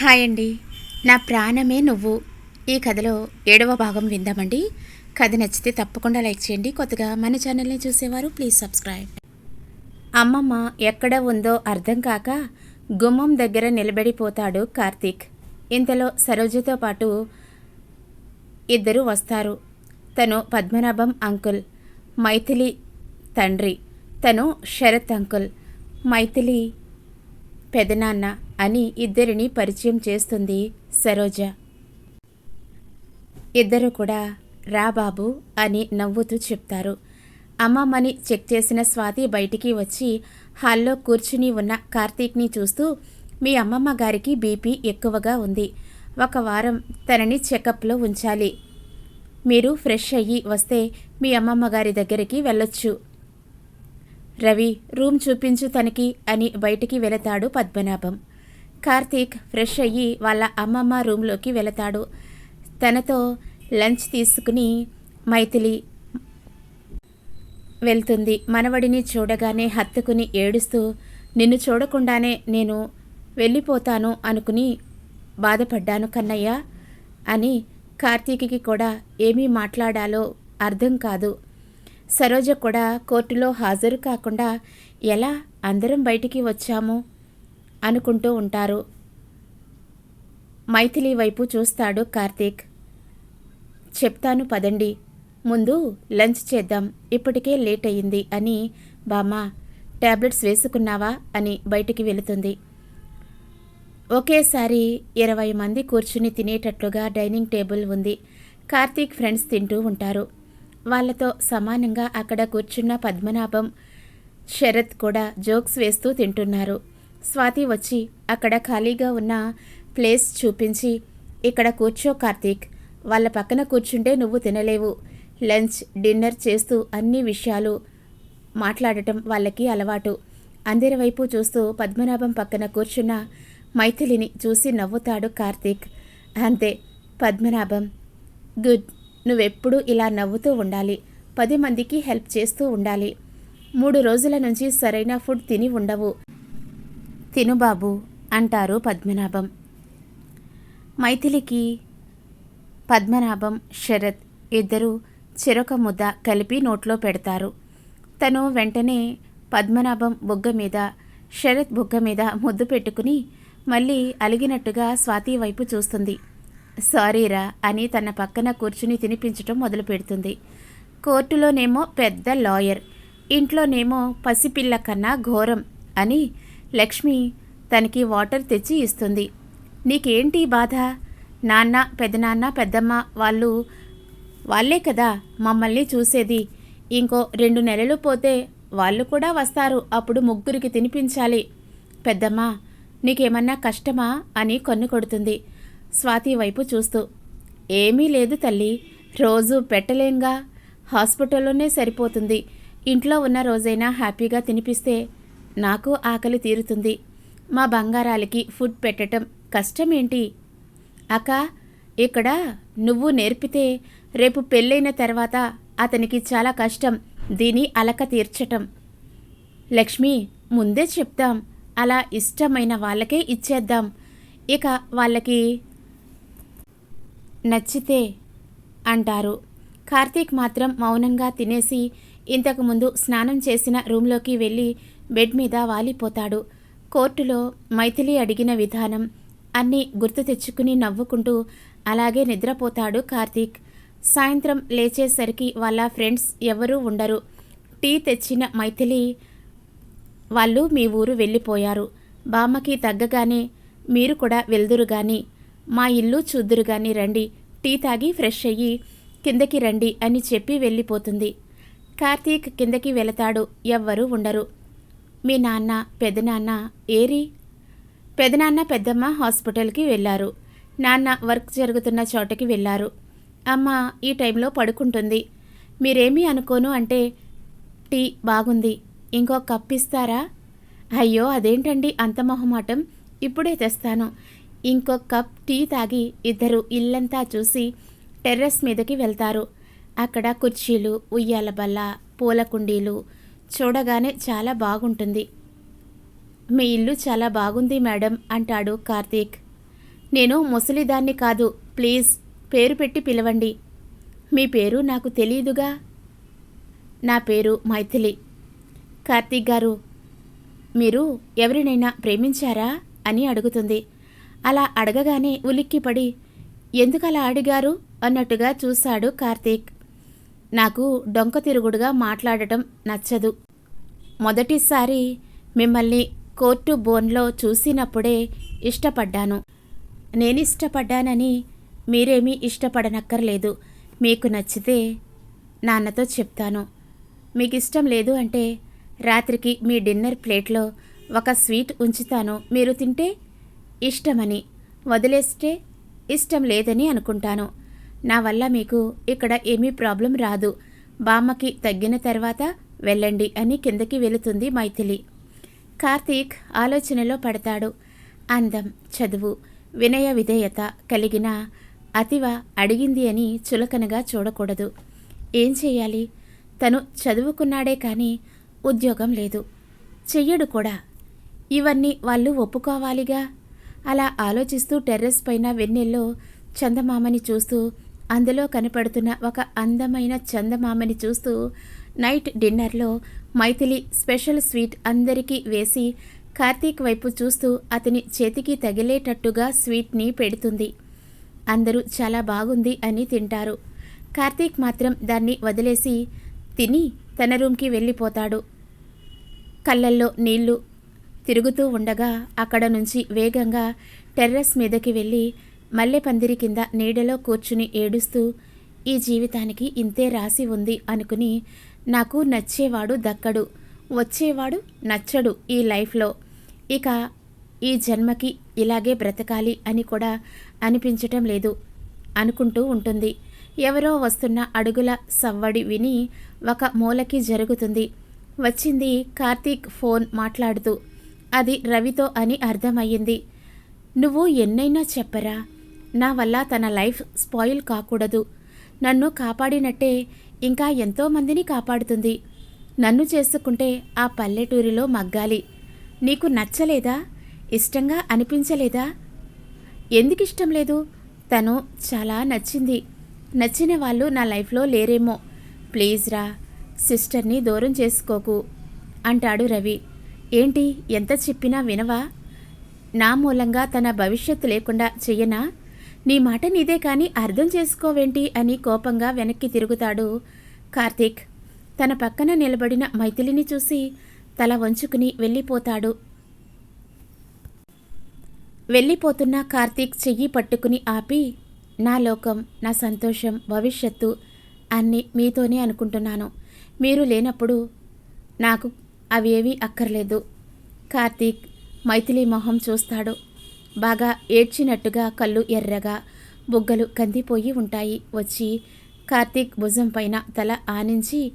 Hi అండి నా ప్రాణమే నువ్వు. ఈ కథలో ఏడవ భాగం విందామండి. కథ నచ్చితే తప్పకుండా లైక్ చేయండి. కొత్తగా మన ఛానల్ని చూసేవారు ప్లీజ్ సబ్స్క్రైబ్. అమ్మమ్మ ఎక్కడ ఉందో అర్థం కాక గుమ్మం దగ్గర నిలబడిపోతాడు కార్తీక్. ఇంతలో సరోజతో పాటు ఇద్దరు వస్తారు. తను పద్మనాభం అంకుల్ మైథిలి తండ్రి. తను శరత్ అంకుల్ మైథిలి పెదనాన్న అని ఇద్దరిని పరిచయం చేస్తుంది సరోజ. ఇద్దరు కూడా రా బాబు అని నవ్వుతూ చెప్తారు. అమ్మమ్మని చెక్ చేసిన స్వాతి బయటికి వచ్చి హాల్లో కూర్చుని ఉన్న కార్తీక్ని చూస్తూ మీ అమ్మమ్మ గారికి బీపీ ఎక్కువగా ఉంది. ఒక వారం తనని చెకప్లో ఉంచాలి. మీరు ఫ్రెష్ అయ్యి వస్తే మీ అమ్మమ్మ గారి దగ్గరికి వెళ్ళొచ్చు. రవి రూమ్ చూపించు తనకి అని బయటికి వెళతాడు పద్మనాభం. కార్తీక్ ఫ్రెష్ అయ్యి వాళ్ళ అమ్మమ్మ రూమ్లోకి వెళతాడు. తనతో లంచ్ తీసుకుని మైథిలి వెళ్తుంది. మనవడిని చూడగానే హత్తుకుని ఏడుస్తూ నిన్ను చూడకుండానే నేను వెళ్ళిపోతాను అనుకుని బాధపడ్డాను కన్నయ్య అని కార్తీక్కి కూడా ఏమీ మాట్లాడాలో అర్థం కాదు. సరోజ కూడా కోర్టులో హాజరు కాకుండా ఎలా అందరం బయటికి వచ్చాము? అనుకుంటూ ఉంటారు. మైథిలి వైపు చూస్తాడు కార్తీక్. చెప్తాను పదండి. ముందు లంచ్ చేద్దాం. ఇప్పటికే లేట్ అయ్యింది అని బామ్మ ట్యాబ్లెట్స్ వేసుకున్నావా? అని బయటికి వెళుతుంది. ఒకేసారి ఇరవై మంది కూర్చుని తినేటట్లుగా డైనింగ్ టేబుల్ ఉంది. కార్తీక్ ఫ్రెండ్స్ తింటూ ఉంటారు. వాళ్ళతో సమానంగా అక్కడ కూర్చున్న పద్మనాభం శరత్ కూడా జోక్స్ వేస్తూ తింటున్నారు. స్వాతి వచ్చి అక్కడ ఖాళీగా ఉన్న ప్లేస్ చూపించి ఇక్కడ కూర్చో కార్తీక్ వాళ్ళ పక్కన కూర్చుంటే నువ్వు తినలేవు. లంచ్ డిన్నర్ చేస్తూ అన్ని విషయాలు మాట్లాడటం వాళ్ళకి అలవాటు. అందరి వైపు చూస్తూ పద్మనాభం పక్కన కూర్చున్న మైథిలిని చూసి నవ్వుతాడు కార్తీక్. అంతే పద్మనాభం. గుడ్. నువ్వెప్పుడూ ఇలా నవ్వుతూ ఉండాలి. పది మందికి హెల్ప్ చేస్తూ ఉండాలి. మూడు రోజుల నుంచి సరైన ఫుడ్ తిని ఉండవు. తిను బాబు అంటారు పద్మనాభం. మైథిలికి పద్మనాభం శరత్ ఇద్దరు చెరొక ముద్ద కలిపి నోట్లో పెడతారు. తను వెంటనే పద్మనాభం బుగ్గ మీద శరత్ బుగ్గ మీద ముద్దు పెట్టుకుని మళ్ళీ అలిగినట్టుగా స్వాతి వైపు చూస్తుంది. సారీరా అని తన పక్కన కూర్చుని తినిపించటం మొదలు పెడుతుంది కోర్టులోనేమో పెద్ద లాయర్ ఇంట్లోనేమో పసిపిల్ల కన్నా ఘోరం అని లక్ష్మి తనకి వాటర్ తెచ్చి ఇస్తుంది. నీకేంటి బాధ? నాన్న పెదనాన్న పెద్దమ్మ వాళ్ళు వాళ్ళే కదా మమ్మల్ని చూసేది. ఇంకో రెండు నెలలు పోతే వాళ్ళు కూడా వస్తారు అప్పుడు ముగ్గురికి తినిపించాలి. పెద్దమ్మ నీకేమన్నా కష్టమా అని కొన్ను కొడుతుంది. స్వాతి వైపు చూస్తూ ఏమీ లేదు తల్లి. రోజు పెట్టలేంగా. హాస్పిటల్లోనే సరిపోతుంది. ఇంట్లో ఉన్న రోజైనా హ్యాపీగా తినిపిస్తే నాకు ఆకలి తీరుతుంది. మా బంగారాలకి ఫుడ్ పెట్టడం కష్టమేంటి? అక్క ఇక్కడ నువ్వు నేర్పితే రేపు పెళ్ళైన తర్వాత అతనికి చాలా కష్టం. దీని అలక తీర్చటం. లక్ష్మి ముందే చెప్తాం అలా ఇష్టమైన వాళ్ళకే ఇచ్చేద్దాం. ఇక వాళ్ళకి నచ్చితే అంటారు. కార్తీక్ మాత్రం మౌనంగా తినేసి ఇంతకుముందు స్నానం చేసిన రూమ్లోకి వెళ్ళి బెడ్ మీద వాలిపోతాడు. కోర్టులో మైథిలి అడిగిన విధానం అన్నీ గుర్తు తెచ్చుకుని నవ్వుకుంటూ అలాగే నిద్రపోతాడు కార్తీక్. సాయంత్రం లేచేసరికి వాళ్ళ ఫ్రెండ్స్ ఎవరూ ఉండరు. టీ తెచ్చిన మైథిలి వాళ్ళు మీ ఊరు వెళ్ళిపోయారు. బామ్మకి తగ్గగానే మీరు కూడా వెళ్దురు కానీ మా ఇల్లు చూద్దురు గాని రండి టీ తాగి ఫ్రెష్ అయ్యి కిందకి రండి అని చెప్పి వెళ్ళిపోతుంది. కార్తీక్ కిందకి వెళతాడు ఎవ్వరూ ఉండరు. మీ నాన్న పెదనాన్న ఏరి? పెదనాన్న పెద్దమ్మ హాస్పిటల్కి వెళ్ళారు. నాన్న వర్క్ జరుగుతున్న చోటకి వెళ్ళారు. అమ్మ ఈ టైంలో పడుకుంటుంది. మీరేమీ అనుకోను అంటే టీ బాగుంది ఇంకో కప్పిస్తారా? అయ్యో అదేంటండి అంత మొహమాటం? ఇప్పుడే తెస్తాను. ఇంకో కప్ టీ తాగి ఇద్దరు ఇల్లంతా చూసి టెర్రస్ మీదకి వెళ్తారు. అక్కడ కుర్చీలు ఉయ్యాల బల్ల పూల కుండీలు చూడగానే చాలా బాగుంటుంది. మీ ఇల్లు చాలా బాగుంది మేడం అంటాడు కార్తీక్. నేను ముసలిదాన్ని కాదు ప్లీజ్ పేరు పెట్టి పిలవండి. మీ పేరు నాకు తెలియదుగా? నా పేరు మైథిలి. కార్తీక్ గారు మీరు ఎవరినైనా ప్రేమించారా? అని అడుగుతుంది. అలా అడగగానే ఉలిక్కిపడి ఎందుకలా అడిగారు? అన్నట్టుగా చూశాడు కార్తీక్. నాకు డొంక తిరుగుడుగా మాట్లాడటం నచ్చదు. మొదటిసారి మిమ్మల్ని కోర్టు బోన్లో చూసినప్పుడే ఇష్టపడ్డాను. నేను ఇష్టపడ్డానని మీరేమీ ఇష్టపడనక్కర్లేదు. మీకు నచ్చితే నాన్నతో చెప్తాను. మీకు ఇష్టం లేదు అంటే రాత్రికి మీ డిన్నర్ ప్లేట్లో ఒక స్వీట్ ఉంచుతాను. మీరు తింటే ఇష్టమని. వదిలేస్తే ఇష్టం లేదని అనుకుంటాను. నా వల్ల మీకు ఇక్కడ ఏమీ ప్రాబ్లం రాదు. బామ్మకి తగ్గిన తర్వాత వెళ్ళండి అని కిందకి వెళుతుంది మైథిలి. కార్తీక్ ఆలోచనలో పడతాడు. అందం చదువు వినయ విధేయత కలిగిన అతివ అడిగింది అని చులకనగా చూడకూడదు. ఏం చేయాలి తను చదువుకున్నాడే కానీ ఉద్యోగం లేదు. చెయ్యడు కూడా. ఇవన్నీ వాళ్ళు ఒప్పుకోవాలిగా? అలా ఆలోచిస్తూ టెర్రస్ పైన వెన్నెల్లో చందమామని చూస్తూ అందులో కనపడుతున్న ఒక అందమైన చందమామని చూస్తూ నైట్ డిన్నర్లో మైథిలి స్పెషల్ స్వీట్ అందరికీ వేసి కార్తీక్ వైపు చూస్తూ అతని చేతికి తగిలేటట్టుగా స్వీట్ని పెడుతుంది. అందరూ చాలా బాగుంది అని తింటారు. కార్తీక్ మాత్రం దాన్ని వదిలేసి తిని తన రూమ్కి వెళ్ళిపోతాడు. కళ్ళల్లో నీళ్ళు తిరుగుతూ ఉండగా అక్కడ నుంచి వేగంగా టెర్రస్ మీదకి వెళ్ళి మల్లెపందిరి కింద నీడలో కూర్చుని ఏడుస్తూ ఈ జీవితానికి ఇంతే రాసి ఉంది అనుకుని నాకు నచ్చేవాడు దక్కడు వచ్చేవాడు నచ్చడు ఈ లైఫ్లో. ఇక ఈ జన్మకి ఇలాగే బ్రతకాలి అని కూడా అనిపించటం లేదు అనుకుంటూ ఉంటుంది. ఎవరో వస్తున్న అడుగుల సవ్వడి విని ఒక మూలకి జరుగుతుంది. వచ్చింది కార్తీక్ ఫోన్ మాట్లాడుతూ అది రవితో అని అర్థమయ్యింది. నువ్వు ఎన్నైనా చెప్పరా? నా వల్ల తన లైఫ్ స్పాయిల్ కాకూడదు. నన్ను కాపాడినట్టే ఇంకా ఎంతోమందిని కాపాడుతుంది. నన్ను చేసుకుంటే ఆ పల్లెటూరిలో మగ్గాలి. నీకు నచ్చలేదా? ఇష్టంగా అనిపించలేదా? ఎందుకు ఇష్టం లేదు? తను చాలా నచ్చింది. నచ్చిన వాళ్ళు నా లైఫ్లో లేరేమో. ప్లీజ్ రా సిస్టర్ని దూరం చేసుకోకు అంటాడు రవి. ఏంటి? ఎంత చెప్పినా వినవా? నా మూలంగా తన భవిష్యత్తు లేకుండా చెయ్యనా? నీ మాట నీదే కానీ అర్థం చేసుకోవేంటి అని కోపంగా వెనక్కి తిరుగుతాడు కార్తీక్. తన పక్కన నిలబడిన మైథిలిని చూసి తల వంచుకుని వెళ్ళిపోతాడు. వెళ్ళిపోతున్న కార్తీక్ చెయ్యి పట్టుకుని ఆపి నా లోకం నా సంతోషం భవిష్యత్తు అన్నీ మీతోనే అనుకుంటున్నాను. మీరు లేనప్పుడు నాకు అవేవీ అక్కర్లేదు. కార్తీక్ మైథిలి మొహం చూస్తాడు. బాగా ఏడ్చినట్టుగా కళ్ళు ఎర్రగా బుగ్గలు కందిపోయి ఉంటాయి. వచ్చి కార్తీక్ భుజం పైన తల ఆనించి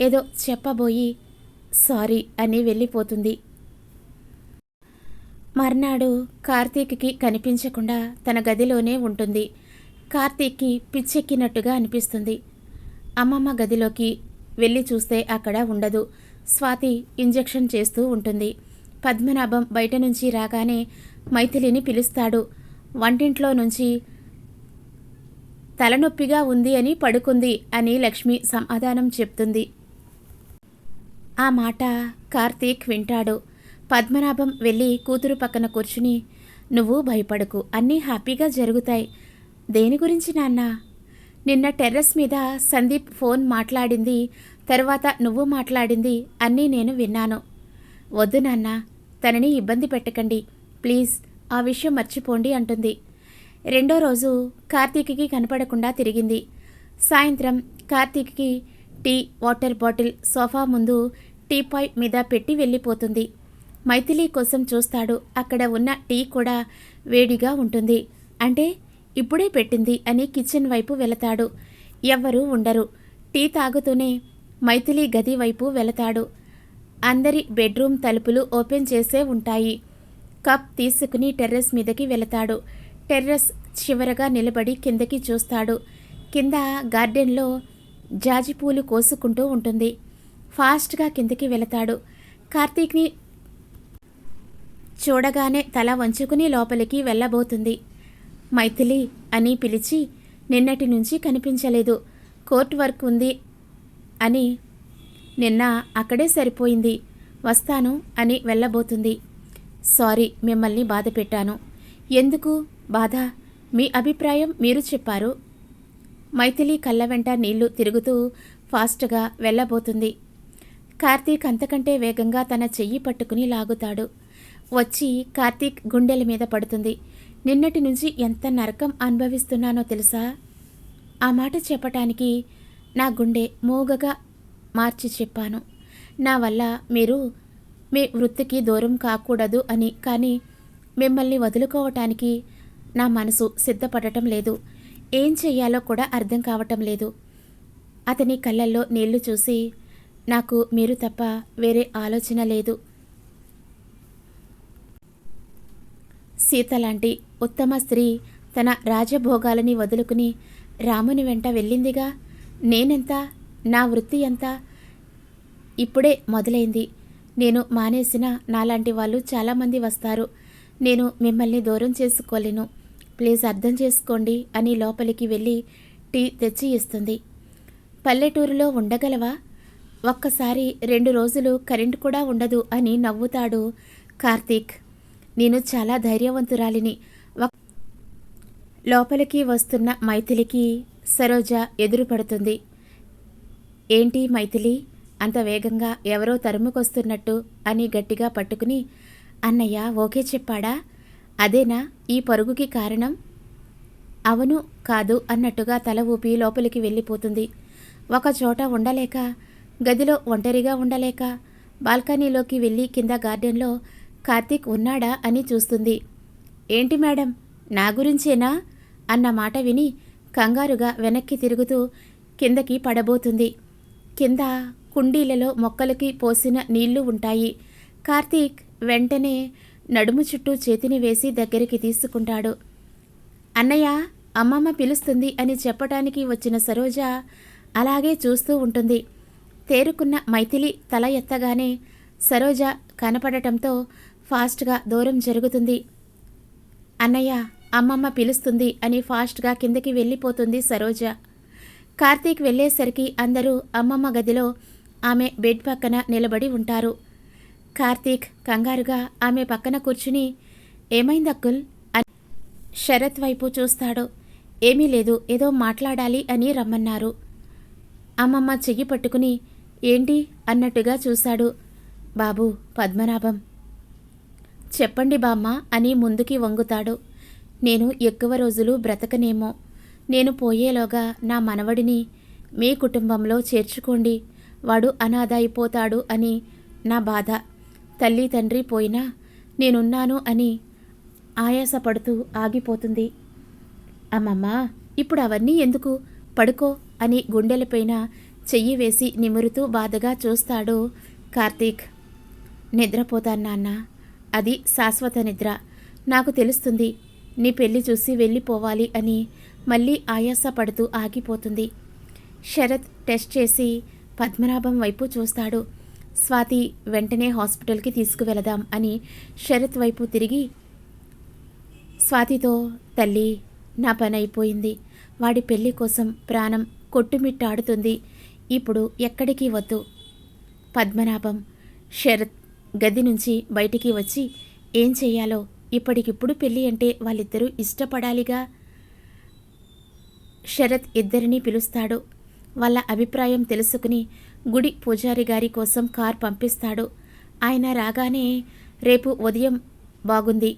ఏదో చెప్పబోయి సారీ అని వెళ్ళిపోతుంది. మర్నాడు కార్తీక్కి కనిపించకుండా తన గదిలోనే ఉంటుంది. కార్తీక్కి పిచ్చెక్కినట్టుగా అనిపిస్తుంది. అమ్మమ్మ గదిలోకి వెళ్ళి చూస్తే అక్కడ ఉండదు. స్వాతి ఇంజెక్షన్ చేస్తూ ఉంటుంది. పద్మనాభం బయట నుంచి రాగానే మైథిలిని పిలుస్తాడు. వంటింట్లో నుంచి తలనొప్పిగా ఉంది అని పడుకుంది అని లక్ష్మి సమాధానం చెప్తుంది. ఆ మాట కార్తీక్ వింటాడు. పద్మనాభం వెళ్ళి కూతురు పక్కన కూర్చుని నువ్వు భయపడకు అన్నీ హ్యాపీగా జరుగుతాయి. దేని గురించి నాన్న? నిన్న టెర్రస్ మీద సందీప్ ఫోన్ మాట్లాడింది తర్వాత నువ్వు మాట్లాడింది అన్నీ నేను విన్నాను. వద్దు నాన్న తనని ఇబ్బంది పెట్టకండి. ప్లీజ్ ఆ విషయం మర్చిపోండి అంటుంది. రెండో రోజు కార్తీక్కి కనపడకుండా తిరిగింది. సాయంత్రం కార్తీక్కి టీ వాటర్ బాటిల్ సోఫా ముందు టీపాయ్ మీద పెట్టి వెళ్ళిపోతుంది. మైథిలి కోసం చూస్తాడు అక్కడ ఉన్న టీ కూడా వేడిగా ఉంటుంది. అంటే ఇప్పుడే పెట్టింది అని కిచెన్ వైపు వెళతాడు. ఎవ్వరూ ఉండరు. టీ తాగుతూనే మైథిలి గది వైపు వెళతాడు. అందరి బెడ్రూమ్ తలుపులు ఓపెన్ చేసే ఉంటాయి. కప్ తీసుకుని టెర్రస్ మీదకి వెళతాడు. టెర్రస్ చివరగా నిలబడి కిందకి చూస్తాడు. కింద గార్డెన్లో జాజి పూలు కోసుకుంటూ ఉంటుంది. ఫాస్ట్గా కిందకి వెళతాడు. కార్తీక్ని చూడగానే తల వంచుకుని లోపలికి వెళ్ళబోతుంది. మైథిలి అని పిలిచి నిన్నటి నుంచి కనిపించలేదు. కోర్ట్ వర్క్ ఉంది. అని నిన్న అక్కడే సరిపోయింది. వస్తాను అని వెళ్ళబోతుంది. సారీ మిమ్మల్ని బాధ పెట్టాను. ఎందుకు? బాధ? మీ అభిప్రాయం మీరు చెప్పారు. మైథిలి కళ్ళ వెంట నీళ్ళు తిరుగుతూ ఫాస్ట్గా వెళ్ళబోతుంది. కార్తీక్ అంతకంటే వేగంగా తన చెయ్యి పట్టుకుని లాగుతాడు. వచ్చి కార్తీక్ గుండెల మీద పడుతుంది. నిన్నటి నుంచి ఎంత నరకం అనుభవిస్తున్నానో తెలుసా? ఆ మాట చెప్పటానికి నా గుండె మూగగా మార్చి చెప్పాను. నా వల్ల మీరు మీ వృత్తికి దూరం కాకూడదు అని కానీ మిమ్మల్ని వదులుకోవటానికి నా మనసు సిద్ధపడటం లేదు. ఏం చెయ్యాలో కూడా అర్థం కావటం లేదు. అతని కళ్ళల్లో నీళ్ళు చూసి నాకు మీరు తప్ప వేరే ఆలోచన లేదు. సీత లాంటి ఉత్తమ స్త్రీ తన రాజభోగాలని వదులుకుని రాముని వెంట వెళ్ళిందిగా? నేనెంత? నా వృత్తి ఎంత? ఇప్పుడే మొదలైంది. నేను మానేసిన నాలాంటి వాళ్ళు చాలామంది వస్తారు. నేను మిమ్మల్ని దూరం చేసుకోలేను. ప్లీజ్ అర్థం చేసుకోండి అని లోపలికి వెళ్ళి టీ తెచ్చి ఇస్తుంది. పల్లెటూరులో ఉండగలవా? ఒక్కసారి రెండు రోజులు కరెంటు కూడా ఉండదు అని నవ్వుతాడు కార్తీక్. నేను చాలా ధైర్యవంతురాలిని. లోపలికి వస్తున్న మైథిలికి సరోజ ఎదురుపడుతుంది. ఏంటి మైథిలి? అంత వేగంగా ఎవరో తరుముకొస్తున్నట్టు అని గట్టిగా పట్టుకుని అన్నయ్య ఓకే చెప్పాడా? అదేనా? ఈ పరుగుకి కారణం? అవును కాదు అన్నట్టుగా తల ఊపి లోపలికి వెళ్ళిపోతుంది. ఒక చోట ఉండలేక గదిలో ఒంటరిగా ఉండలేక బాల్కనీలోకి వెళ్ళి కింద గార్డెన్లో కార్తీక్ ఉన్నాడా అని చూస్తుంది. ఏంటి మేడం? నా గురించేనా? అన్న మాట విని కంగారుగా వెనక్కి తిరుగుతూ కిందకి పడబోతుంది. కింద కుండీలలో మొక్కలకి పోసిన నీళ్ళు ఉంటాయి. కార్తీక్ వెంటనే నడుము చుట్టూ చేతిని వేసి దగ్గరికి తీసుకుంటాడు. అన్నయ్య అమ్మమ్మ పిలుస్తుంది అని చెప్పటానికి వచ్చిన సరోజ అలాగే చూస్తూ ఉంటుంది. తేరుకున్న మైథిలి తల ఎత్తగానే సరోజ కనపడటంతో ఫాస్ట్గా దూరం జరుగుతుంది. అన్నయ్య అమ్మమ్మ పిలుస్తుంది అని ఫాస్ట్గా కిందకి వెళ్ళిపోతుంది సరోజ. కార్తీక్ వెళ్ళేసరికి అందరూ అమ్మమ్మ గదిలో ఆమె బెడ్ పక్కన నిలబడి ఉంటారు. కార్తీక్ కంగారుగా ఆమె పక్కన కూర్చుని ఏమైంది అక్కుల్? అని శరత్ వైపు చూస్తాడు. ఏమీ లేదు ఏదో మాట్లాడాలి అని రమ్మన్నారు. అమ్మమ్మ చెయ్యి పట్టుకుని ఏంటి? అన్నట్టుగా చూశాడు. బాబు పద్మనాభం. చెప్పండి బామ్మ అని ముందుకి వంగుతాడు. నేను ఎక్కువ రోజులు బ్రతకనేమో. నేను పోయేలోగా నా మనవడిని మీ కుటుంబంలో చేర్చుకోండి వాడు అనాథ అయిపోతాడు అని నా బాధ. తల్లి తండ్రి పోయినా నేనున్నాను అని ఆయాసపడుతూ ఆగిపోతుంది. అమ్మమ్మ ఇప్పుడు అవన్నీ ఎందుకు? పడుకో అని గుండెలపైన చెయ్యి వేసి నిమురుతూ బాధగా చూస్తాడు కార్తీక్. నిద్రపోతాను నాన్న. అది శాశ్వత నిద్ర. నాకు తెలుస్తుంది నీ పెళ్ళి చూసి వెళ్ళిపోవాలి అని మళ్ళీ ఆయాసపడుతూ ఆగిపోతుంది. శరత్ టెస్ట్ చేసి పద్మనాభం వైపు చూస్తాడు. స్వాతి వెంటనే హాస్పిటల్కి తీసుకువెళదాం అని శరత్ వైపు తిరిగి స్వాతితో తల్లి నా పని అయిపోయింది. వాడి పెళ్ళి కోసం ప్రాణం కొట్టుమిట్టాడుతుంది. ఇప్పుడు ఎక్కడికి వద్దు. పద్మనాభం శరత్ గది నుంచి బయటికి వచ్చి ఏం చేయాలో ఇప్పటికిప్పుడు పెళ్ళి అంటే వాళ్ళిద్దరూ ఇష్టపడాలిగా? శరత్ ఇద్దరిని పిలుస్తాడు. వాళ్ళ అభిప్రాయం తెలుసుకుని గుడి పూజారి గారి కోసం కార్ పంపిస్తాడు. ఆయన రాగానే రేపు ఉదయం బాగుంది.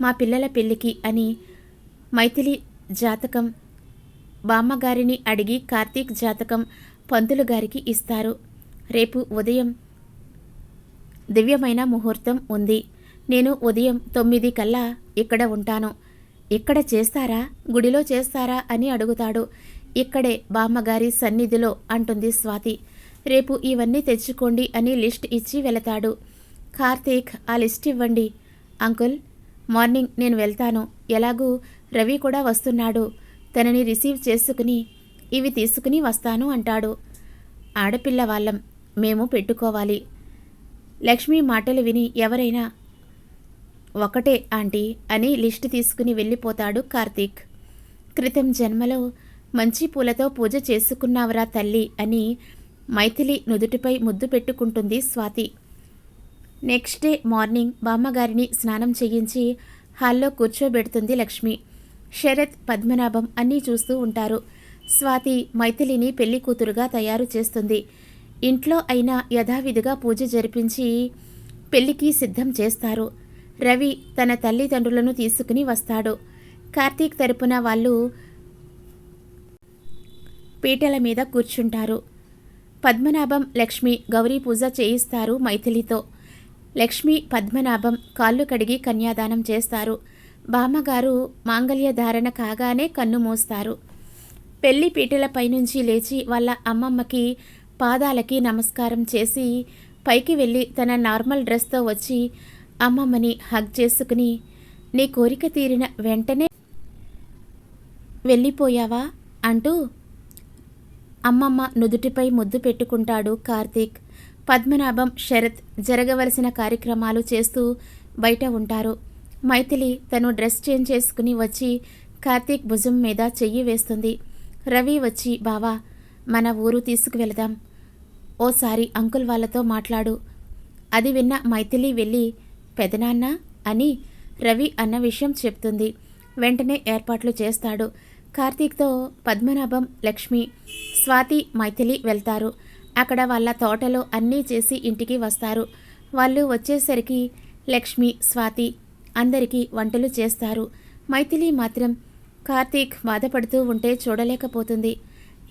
మా పిల్లల పెళ్ళికి అని మైథిలి జాతకం బామ్మగారిని అడిగి కార్తీక్ జాతకం పంతులు గారికి ఇస్తారు. రేపు ఉదయం దివ్యమైన ముహూర్తం ఉంది. నేను ఉదయం తొమ్మిది కల్లా ఇక్కడ ఉంటాను. ఇక్కడ చేస్తారా? గుడిలో చేస్తారా? అని అడుగుతాడు. ఇక్కడే బామ్మగారి సన్నిధిలో అంటుంది స్వాతి. రేపు ఇవన్నీ తెచ్చుకోండి అని లిస్ట్ ఇచ్చి వెళతాడు. కార్తీక్ ఆ లిస్ట్ ఇవ్వండి. అంకుల్ మార్నింగ్ నేను వెళ్తాను. ఎలాగూ? రవి కూడా వస్తున్నాడు. తనని రిసీవ్ చేసుకుని ఇవి తీసుకుని వస్తాను అంటాడు. ఆడపిల్ల వాళ్ళం. మేము పెట్టుకోవాలి. లక్ష్మి మాటలు విని ఎవరైనా ఒకటే ఆంటీ అని లిస్ట్ తీసుకుని వెళ్ళిపోతాడు కార్తీక్. క్రితం జన్మలో మంచి పూలతో పూజ చేసుకున్నావరా తల్లి అని మైథిలి నుదుటిపై ముద్దు పెట్టుకుంటుంది స్వాతి. నెక్స్ట్ డే మార్నింగ్ బామ్మగారిని స్నానం చేయించి హాల్లో కూర్చోబెడుతుంది లక్ష్మి. శరత్ పద్మనాభం అన్నీ చూస్తూ ఉంటారు. స్వాతి మైథిలిని పెళ్ళి కూతురుగా తయారు చేస్తుంది. ఇంట్లో అయినా యథావిధిగా పూజ జరిపించి పెళ్ళికి సిద్ధం చేస్తారు. రవి తన తల్లిదండ్రులను తీసుకుని వస్తాడు. కార్తీక్ తరపున వాళ్ళు పీటల మీద కూర్చుంటారు. పద్మనాభం లక్ష్మి గౌరీ పూజ చేయిస్తారు మైథిలితో. లక్ష్మి పద్మనాభం కాళ్ళు కడిగి కన్యాదానం చేస్తారు. బామ్మగారు మాంగళ్య ధారణ కాగానే కన్ను మూస్తారు. పెళ్ళి పీటలపై నుంచి లేచి వాళ్ళ అమ్మమ్మకి పాదాలకి నమస్కారం చేసి పైకి వెళ్ళి తన నార్మల్ డ్రెస్తో వచ్చి అమ్మమ్మని హగ్ చేసుకుని నీ కోరిక తీరిన వెంటనే వెళ్ళిపోయావా? అంటూ అమ్మమ్మ నుదుటిపై ముద్దు పెట్టుకుంటాడు కార్తీక్. పద్మనాభం శరత్ జరగవలసిన కార్యక్రమాలు చేస్తూ బయట ఉంటారు. మైథిలి తను డ్రెస్ చేంజ్ చేసుకుని వచ్చి కార్తీక్ భుజం మీద చెయ్యి వేస్తుంది. రవి వచ్చి బావా మన ఊరు తీసుకువెళదాం. ఓసారి అంకుల్ వాళ్ళతో మాట్లాడు అది విన్న మైథిలి వెళ్ళి పెదనాన్న అని రవి అన్న విషయం చెప్తుంది. వెంటనే ఏర్పాట్లు చేస్తాడు. కార్తీక్తో పద్మనాభం లక్ష్మి స్వాతి మైథిలి వెళ్తారు. అక్కడ వాళ్ళ తోటలో అన్నీ చేసి ఇంటికి వస్తారు. వాళ్ళు వచ్చేసరికి లక్ష్మి స్వాతి అందరికీ వంటలు చేస్తారు. మైథిలి మాత్రం కార్తీక్ బాధపడుతూ ఉంటే చూడలేకపోతుంది.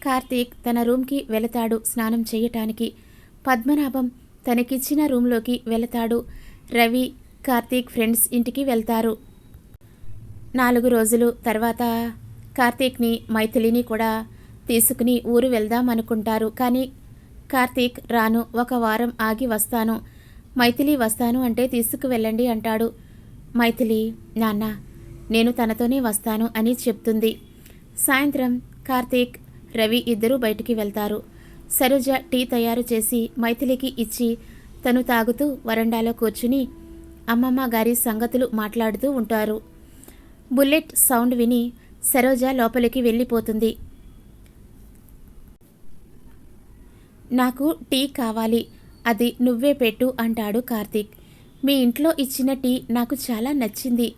కార్తీక్ తన రూమ్కి వెళతాడు స్నానం చేయటానికి. పద్మనాభం తనకిచ్చిన రూమ్లోకి వెళతాడు. రవి కార్తీక్ ఫ్రెండ్స్ ఇంటికి వెళ్తారు. నాలుగు రోజులు తర్వాత కార్తీక్ని మైథిలిని కూడా తీసుకుని ఊరు వెళ్దాం అనుకుంటారు కానీ కార్తీక్ రాను ఒక వారం ఆగి వస్తాను. మైథిలి వస్తాను అంటే తీసుకువెళ్ళండి అంటాడు. మైథిలి నాన్న నేను తనతోనే వస్తాను అని చెప్తుంది. సాయంత్రం కార్తీక్ రవి ఇద్దరూ బయటికి వెళ్తారు. సరోజ టీ తయారు చేసి మైథిలికి ఇచ్చి తను తాగుతూ వరండాలో కూర్చుని అమ్మమ్మ గారి సంగతులు మాట్లాడుతూ ఉంటారు. బుల్లెట్ సౌండ్ విని సరోజ లోపలికి వెళ్ళిపోతుంది. నాకు టీ కావాలి అది నువ్వే పెట్టు అంటాడు కార్తీక్. మీ ఇంట్లో ఇచ్చిన టీ నాకు చాలా నచ్చింది.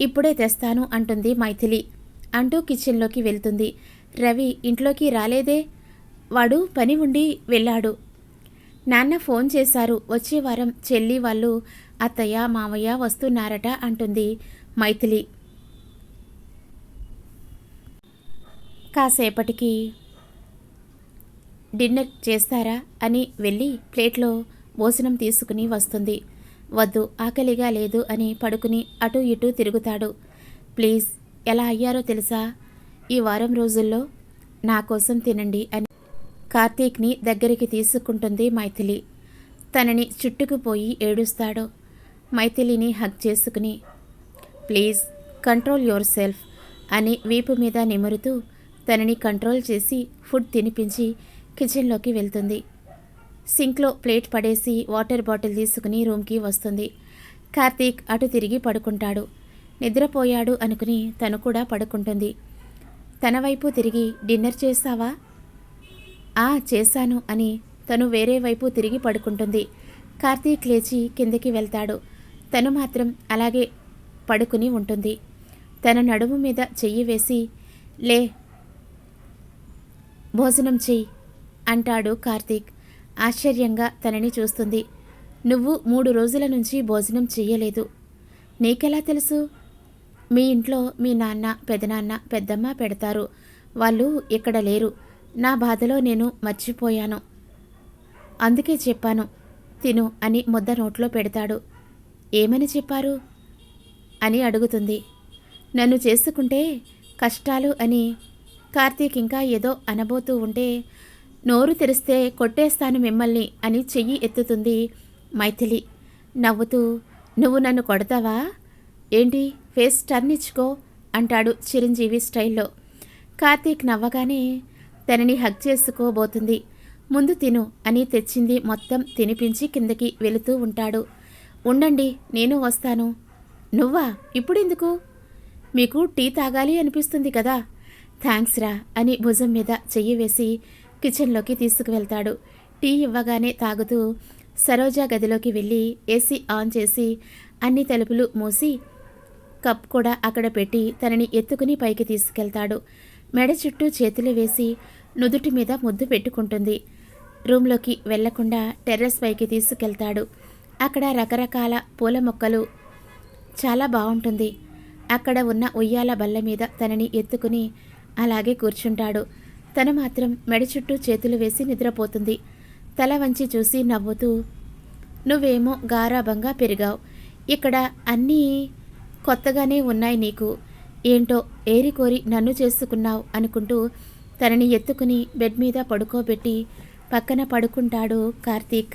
ఇప్పుడే తెస్తాను అంటుంది మైథిలి. అంటూ కిచెన్లోకి వెళ్తుంది. రవి ఇంట్లోకి రాలేదే? వాడు పని ఉండి వెళ్ళాడు. నాన్న ఫోన్ చేశారు. వచ్చే వారం చెల్లి వాళ్ళు అత్తయ్య మావయ్య వస్తున్నారట అంటుంది మైథిలి. కాసేపటికి డిన్నర్ చేస్తారా అని వెళ్ళి ప్లేట్లో భోజనం తీసుకుని వస్తుంది. వద్దు ఆకలిగా లేదు అని పడుకుని అటు ఇటు తిరుగుతాడు. ప్లీజ్ ఎలా అయ్యారో తెలుసా? ఈ వారం రోజుల్లో నా కోసం తినండి అని కార్తీక్ని దగ్గరికి తీసుకుంటుంది మైథిలి. తనని చుట్టుకుపోయి ఏడుస్తాడు. మైథిలిని హగ్ చేసుకుని ప్లీజ్ కంట్రోల్ యువర్ సెల్ఫ్ అని వీపు మీద నిమురుతూ తనని కంట్రోల్ చేసి ఫుడ్ తినిపించి కిచెన్లోకి వెళ్తుంది. సింక్లో ప్లేట్ పడేసి వాటర్ బాటిల్ తీసుకుని రూమ్కి వస్తుంది. కార్తీక్ అటు తిరిగి పడుకుంటాడు. నిద్రపోయాడు అనుకుని తను కూడా పడుకుంటుంది. తన వైపు తిరిగి డిన్నర్ చేస్తావా ఆ చేశాను అని తను వేరే వైపు తిరిగి పడుకుంటుంది. కార్తీక్ లేచి కిందకి వెళ్తాడు. తను మాత్రం అలాగే పడుకుని ఉంటుంది. తన నడుము మీద చెయ్యి వేసి లే భోజనం చెయ్యి అంటాడు కార్తీక్. ఆశ్చర్యంగా తనని చూస్తుంది. నువ్వు మూడు రోజుల నుంచి భోజనం చెయ్యలేదు. నీకెలా తెలుసు? మీ ఇంట్లో మీ నాన్న పెదనాన్న పెద్దమ్మ పెడతారు. వాళ్ళు ఇక్కడ లేరు. నా బాధలో నేను మర్చిపోయాను. అందుకే చెప్పాను తిను అని ముద్ద నోట్లో పెడతాడు. ఏమని చెప్పారు? అని అడుగుతుంది. నన్ను చేసుకుంటే కష్టాలు అని కార్తీక్ ఇంకా ఏదో అనబోతూ ఉంటే నోరు తెరిస్తే కొట్టేస్తాను మిమ్మల్ని అని చెయ్యి ఎత్తుతుంది మైథిలి. నవ్వుతూ నువ్వు నన్ను కొడతావా? ఏంటి? ఫేస్ టర్న్ ఇచ్చుకో అంటాడు చిరంజీవి స్టైల్లో. కార్తీక్ నవ్వగానే తనని హగ్ చేసుకోబోతుంది. ముందు తిను అని తెచ్చింది మొత్తం తినిపించి కిందకి వెళుతూ ఉంటాడు. ఉండండి నేను వస్తాను. నువ్వా? ఇప్పుడెందుకు? మీకు టీ తాగాలి అనిపిస్తుంది కదా? థ్యాంక్స్ రా అని భుజం మీద చెయ్యి వేసి కిచెన్లోకి తీసుకువెళ్తాడు. టీ ఇవ్వగానే తాగుతూ సరోజ గదిలోకి వెళ్ళి ఏసీ ఆన్ చేసి అన్ని తలుపులు మూసి కప్ కూడా అక్కడ పెట్టి తనని ఎత్తుకుని పైకి తీసుకెళ్తాడు. మెడ చుట్టూ చేతులు వేసి నుదుటి మీద ముద్దు పెట్టుకుంటుంది. రూమ్లోకి వెళ్ళకుండా టెర్రస్ పైకి తీసుకెళ్తాడు. అక్కడ రకరకాల పూల మొక్కలు. చాలా బాగుంటుంది అక్కడ ఉన్న ఉయ్యాల బల్ల మీద తనని ఎత్తుకుని అలాగే కూర్చుంటాడు. తను మాత్రం మెడ చుట్టూ చేతులు వేసి నిద్రపోతుంది. తల వంచి చూసి నవ్వుతూ నువ్వేమో గారాభంగా పెరిగావు. ఇక్కడ అన్నీ కొత్తగానే ఉన్నాయి నీకు. ఏంటో ఏరికోరి నన్ను చేసుకున్నావు అనుకుంటూ తనని ఎత్తుకుని బెడ్ మీద పడుకోబెట్టి పక్కన పడుకుంటాడు కార్తీక్.